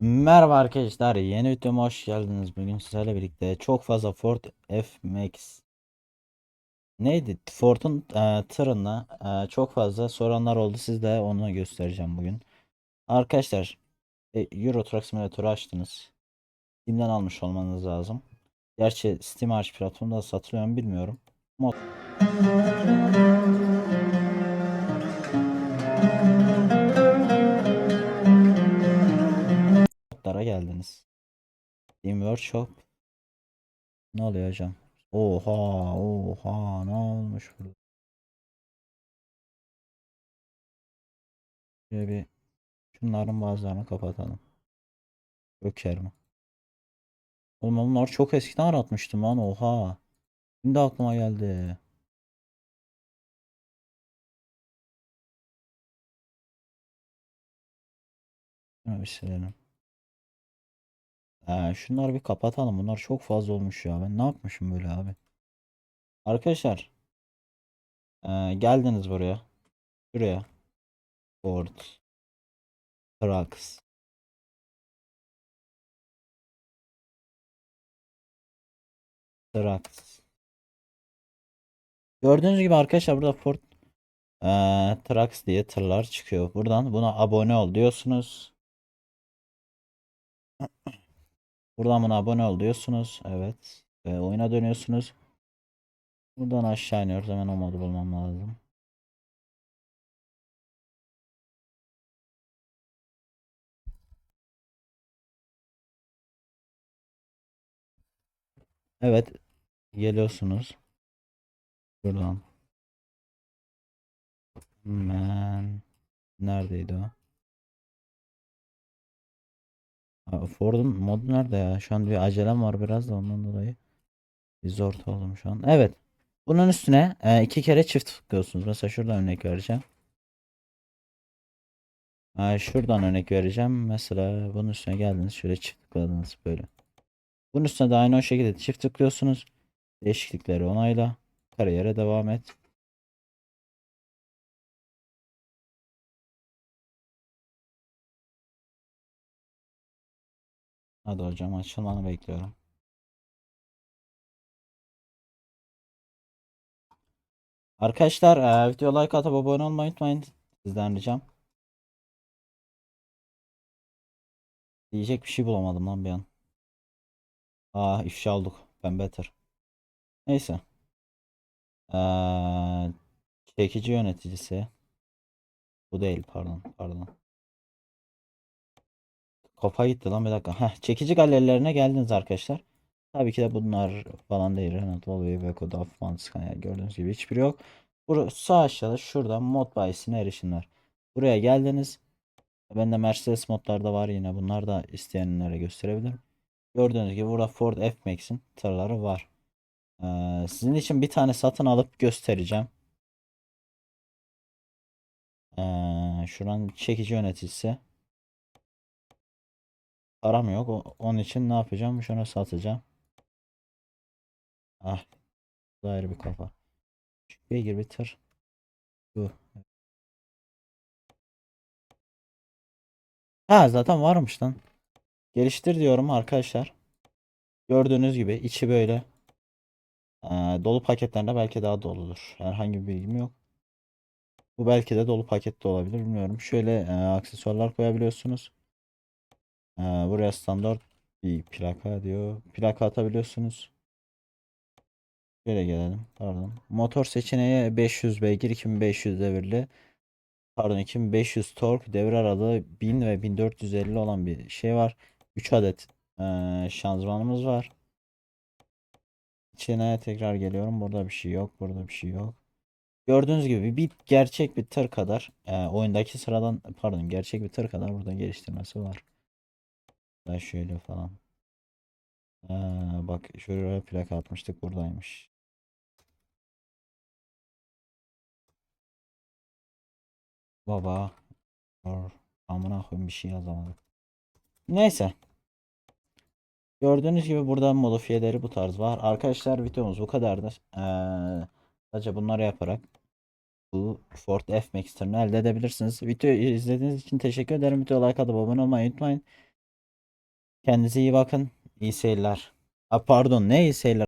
Merhaba arkadaşlar, yeni videoma hoş geldiniz. Bugün sizlerle birlikte çok fazla Ford F-Max neydi? Ford'un e, tırına e, çok fazla soranlar oldu. Siz de onu göstereceğim bugün. Arkadaşlar, e, Euro Truck Simulator'u açtınız. Steam'den almış olmanız lazım. Gerçi Steam hariç platformda satılıyor mu bilmiyorum. Mod Steam Workshop. Ne oluyor hocam? Oha, oha, ne olmuş burada? Şöyle bir şunların bazılarını kapatalım. Joker mi? Oğlum bunlar çok eskiden aratmıştım lan oha. Şimdi aklıma geldi. Şunu bir silelim. Ee, şunları bir kapatalım. Bunlar çok fazla olmuş ya. Ben ne yapmışım böyle abi? Arkadaşlar. ee, geldiniz buraya. Şuraya. Ford. Trucks. Trucks. Gördüğünüz gibi arkadaşlar burada Ford ee, Trucks diye tırlar çıkıyor. Buradan buna abone ol diyorsunuz. Buradan buna abone ol diyorsunuz. Evet. Ve oyuna dönüyorsunuz. Buradan aşağı iniyoruz. Hemen o modu bulmam lazım. Evet. Geliyorsunuz. Buradan. Hemen. Neredeydi o? Aa, Ford'un modu nerede ya? Şu an bir acelem var biraz da ondan dolayı. Bir zor oldum şu an. Evet. Bunun üstüne e, iki kere çift tıklıyorsunuz. Mesela şuradan örnek vereceğim. Ha, şuradan örnek vereceğim. Mesela bunun üstüne geldiniz. Şöyle çift tıkladınız böyle. Bunun üstüne de aynı o şekilde çift tıklıyorsunuz. Değişiklikleri onayla. Kariyere devam et. Hadi hocam açılmanı bekliyorum. Arkadaşlar e, video like atıp abone olmayı unutmayın. Sizden ricam. Diyecek bir şey bulamadım lan bir an. Aa ifşa olduk. Ben better. Neyse. Ee, çekici yöneticisi. Bu değil pardon pardon. Kafa gitti lan bir dakika. Heh, çekici galerilerine geldiniz arkadaşlar. Tabii ki de bunlar falan değil. Renault, Volvo, Iveco, DAF, Scania gördüğünüz gibi hiçbiri yok. Burası sağ aşağıda şurada mod bayisine erişin var. Buraya geldiniz. Bende Mercedes modlarda var yine. Bunlar da isteyenlere gösterebilirim. Gördüğünüz gibi burada Ford F-Max'in tırları var. Ee, sizin için bir tane satın alıp göstereceğim. Ee, şuran çekici yöneticisi. Param yok. O- Onun için ne yapacağım? Şunu satacağım. Ah. Bu da ayrı bir kafa. Şu beygir bir tır. Bu. Ha zaten varmış lan. Geliştir diyorum arkadaşlar. Gördüğünüz gibi içi böyle. Ee, dolu paketlerinde belki daha doludur. Herhangi bir bilgim yok. Bu belki de dolu pakette olabilir bilmiyorum. Şöyle e, aksesuarlar koyabiliyorsunuz. Ee, buraya standart bir plaka diyor. Plaka atabiliyorsunuz. Şöyle gelelim. Pardon. Motor seçeneği 500 beygir 2500 devirli. Pardon 2500 tork devir aralığı 1000 ve 1450 olan bir şey var. 3 adet eee, şanzımanımız var. İçine tekrar geliyorum. Burada bir şey yok. Burada bir şey yok. Gördüğünüz gibi bir gerçek bir tır kadar eee, oyundaki sıradan pardon gerçek bir tır kadar burada geliştirmesi var. Ben şöyle falan. Eee, bak şuraya plaka atmıştık buradaymış. Baba. Or, amına koyayım bir şey yazamadık. Neyse. Gördüğünüz gibi burada modifiyeleri bu tarz var. Arkadaşlar videomuz bu kadardır. Ee, sadece bunları yaparak bu Ford F-Max elde edebilirsiniz. Videoyu izlediğiniz için teşekkür ederim. Videoya like atıp abone olmayı unutmayın. Kendinize iyi bakın. İyi seyirler. Ha, pardon ne iyi seyirler.